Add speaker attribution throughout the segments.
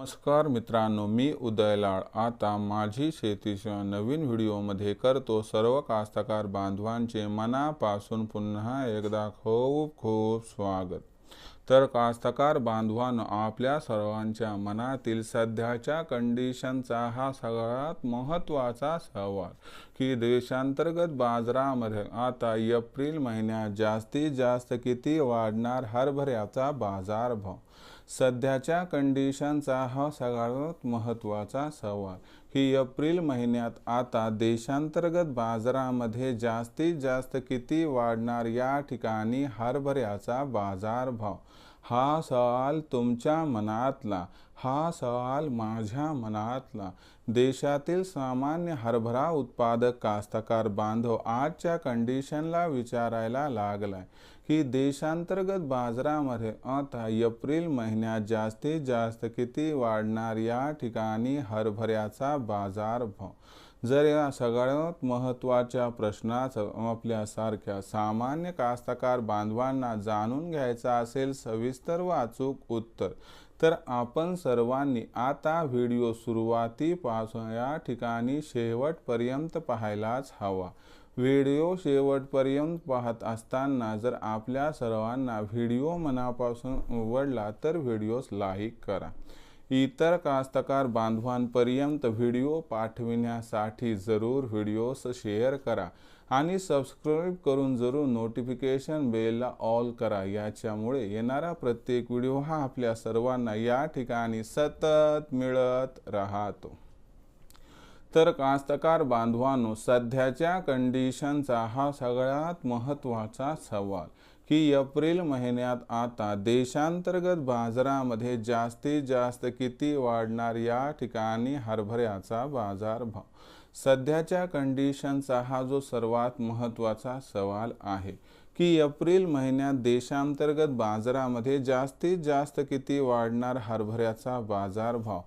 Speaker 1: नमस्कार मित्रांनो मी उदयलाळ आता माझी शेतीच्या नवीन व्हिडिओमध्ये करतो सर्व कास्तकार बांधवांचे मनापासून पुन्हा एकदा खूप खूप स्वागत. तर कास्तकार बांधवांनो आपल्या सर्वांच्या मनातील सध्याच्या कंडिशनचा हा सगळ्यात महत्त्वाचा सवाल की देशांतर्गत बाजारामध्ये आता एप्रिल महिन्यात जास्तीत जास्त किती वाढणार हरभऱ्याचा बाजारभाव? सध्याच्या कंडिशनचा हा सगळ्यात महत्त्वाचा सवाल. की एप्रिल महिन्यात आता देशांतर्गत बाजारामध्ये जास्तीत जास्त किती वाढणार या ठिकाणी हरभऱ्याचा बाजारभाव? हा सवाल तुमच्या मनातला हा सवाल माझ्या मनातला. देशातील सामान्य हरभरा उत्पादक कास्तकार बांधव आजच्या कंडिशनला विचारायला लागलाय की देशांतर्गत बाजारामध्ये आता एप्रिल महिन्यात जास्तीत जास्त किती वाढणार या ठिकाणी हरभऱ्याचा बाजारभाव? जर या सगळ्यात महत्त्वाच्या प्रश्नाचं आपल्यासारख्या सामान्य कास्तकार बांधवांना जाणून घ्यायचा असेल सविस्तर व अचूक उत्तर तर आपण सर्वांनी आता व्हिडिओ सुरुवातीपासून या ठिकाणी शेवटपर्यंत पाहायलाच हवा. व्हिडिओ शेवटपर्यंत पाहत असताना जर आपल्या सर्वांना व्हिडिओ मनापासून आवडला तर व्हिडिओस लाईक करा. इतर कास्तकार बांधवांपर्यंत व्हिडिओ पाठविण्यासाठी जरूर व्हिडिओस शेअर करा आणि सबस्क्राईब करून जरूर नोटिफिकेशन बेलला ऑल करा. याच्यामुळे येणारा प्रत्येक व्हिडिओ हा आपल्या सर्वांना या ठिकाणी सतत मिळत राहतो. तर कास्तकार बांधवांनो सध्याच्या कंडिशनचा हा सगळ्यात महत्त्वाचा सवाल. की एप्रिल महिन्यात आता देशांतर्गत बाजारामध्ये जास्तीत जास्त किती वाढणार या ठिकाणी हरभऱ्याचा बाजारभाव सध्याच्या कंडिशनचा हा जो सर्वात महत्त्वाचा सवाल आहे. की एप्रिल महिन्यात देशांतर्गत बाजारामध्ये जास्तीत जास्त किती वाढणार हरभऱ्याचा बाजारभाव?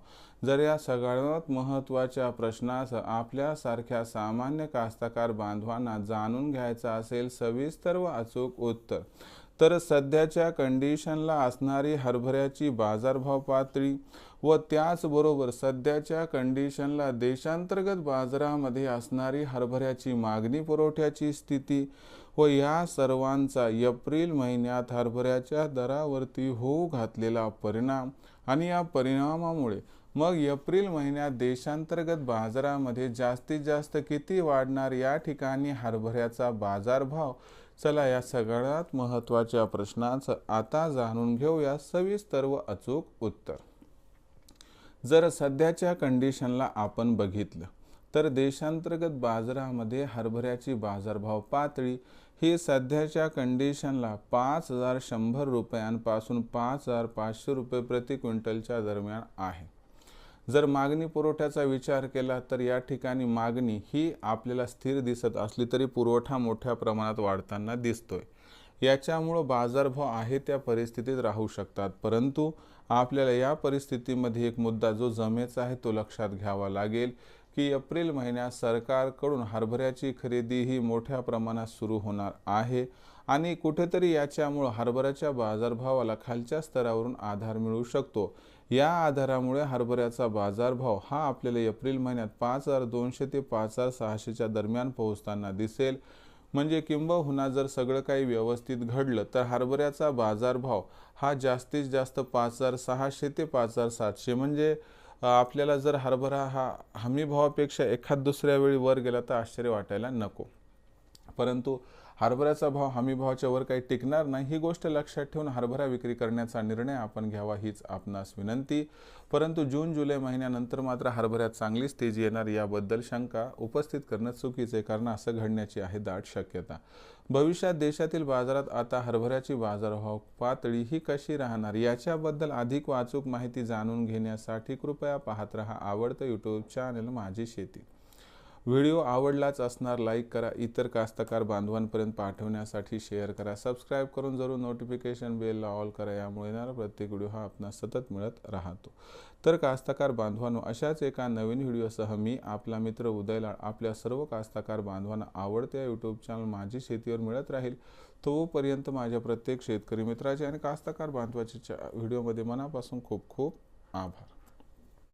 Speaker 1: जर या सगळ्यात महत्त्वाच्या प्रश्नास आपल्यासारख्या सामान्य कास्तकार बांधवांना जाणून घ्यायचा असेल सविस्तर व अचूक उत्तर तर सध्याच्या कंडिशनला असणारी हरभऱ्याची बाजारभाव पातळी व त्याचबरोबर सध्याच्या कंडिशनला देशांतर्गत बाजारामध्ये असणारी हरभऱ्याची मागणी पुरवठ्याची स्थिती व या सर्वांचा एप्रिल महिन्यात हरभऱ्याच्या दरावरती होऊ घातलेला परिणाम आणि या परिणामामुळे मग एप्रिल महिन्यात देशांतर्गत बाजारामध्ये जास्तीत जास्त किती वाढणार या ठिकाणी हरभऱ्याचा बाजारभाव? चला या सगळ्यात महत्त्वाच्या प्रश्नाचं आता जाणून घेऊया सविस्तर व अचूक उत्तर. जर सध्याच्या कंडिशनला आपण बघितलं तर देशांतर्गत बाजारामध्ये हरभऱ्याची बाजारभाव पातळी ही सध्याच्या कंडिशनला पाच हजार शंभर रुपयांपासून पाच हजार पाचशे रुपये प्रति क्विंटलच्या दरम्यान आहे. जर मागणी पुरवठ्याचा विचार केला तर या ठिकाणी मागणी ही आपल्याला स्थिर दिसत असली तरी पुरवठा मोठ्या प्रमाणात वाढताना दिसतोय. याच्यामुळं बाजारभाव आहे त्या परिस्थितीत राहू शकतात. परंतु आपल्याला या परिस्थितीमध्ये एक मुद्दा जो जमेचा आहे तो लक्षात घ्यावा लागेल. की एप्रिल महिन्यात सरकारकडून हरभऱ्याची खरेदी ही मोठ्या प्रमाणात सुरू होणार आहे आणि कुठेतरी याच्यामुळं हरभऱ्याच्या बाजारभावाला खालच्या स्तरावरून आधार मिळू शकतो. या आधारामुळे हरभऱ्याचा बाजारभाव हा आपल्याला एप्रिल महिन्यात पाच हजार दोनशे ते पाच हजार सहाशेच्या दरम्यान पोहोचताना दिसेल. म्हणजे किंबहुना जर सगळं काही व्यवस्थित घडलं तर हरभऱ्याचा बाजारभाव हा जास्तीत जास्त पाच हजार सहाशे ते पाच हजार सातशे म्हणजे आपल्याला जर हरभरा हा हमीभावापेक्षा एखाद दुसऱ्या वेळी वर गेला तर आश्चर्य वाटायला नको. परंतु हरभऱ्याचा भाव हमीभावाच्या वर काही टिकणार नाही ही गोष्ट लक्षात ठेवून हरभरा विक्री करण्याचा निर्णय आपण घ्यावा हीच आपणास विनंती. परंतु जून जुलै महिन्यानंतर मात्र हरभऱ्यात चांगलीच तेजी येणार याबद्दल शंका उपस्थित करणं चुकीचे कारण असं घडण्याची आहे दाट शक्यता. भविष्यात देशातील बाजारात आता हरभऱ्याची बाजारभाव पातळी ही कशी राहणार याच्याबद्दल अधिक वाचूक माहिती जाणून घेण्यासाठी कृपया पाहत रहा आवडतं यूट्यूब चॅनल माझी शेती. व्हिडिओ आवडलाच असणार लाईक करा. इतर कास्तकार बांधवांपर्यंत पाठवण्यासाठी शेअर करा. सबस्क्राईब करून जरूर नोटिफिकेशन बेलला ऑल करा. यामुळे येणारा प्रत्येक व्हिडिओ हा आपला सतत मिळत राहतो. तर कास्तकार बांधवांनो अशाच एका नवीन व्हिडिओसह मी आपला मित्र उदयलाड आपल्या सर्व कास्तकार बांधवांना आवडत्या यूट्यूब चॅनल माझी शेतीवर मिळत राहील तोपर्यंत माझ्या प्रत्येक शेतकरी मित्राचे आणि कास्तकार बांधवाचे व्हिडिओमध्ये मनापासून खूप खूप आभार.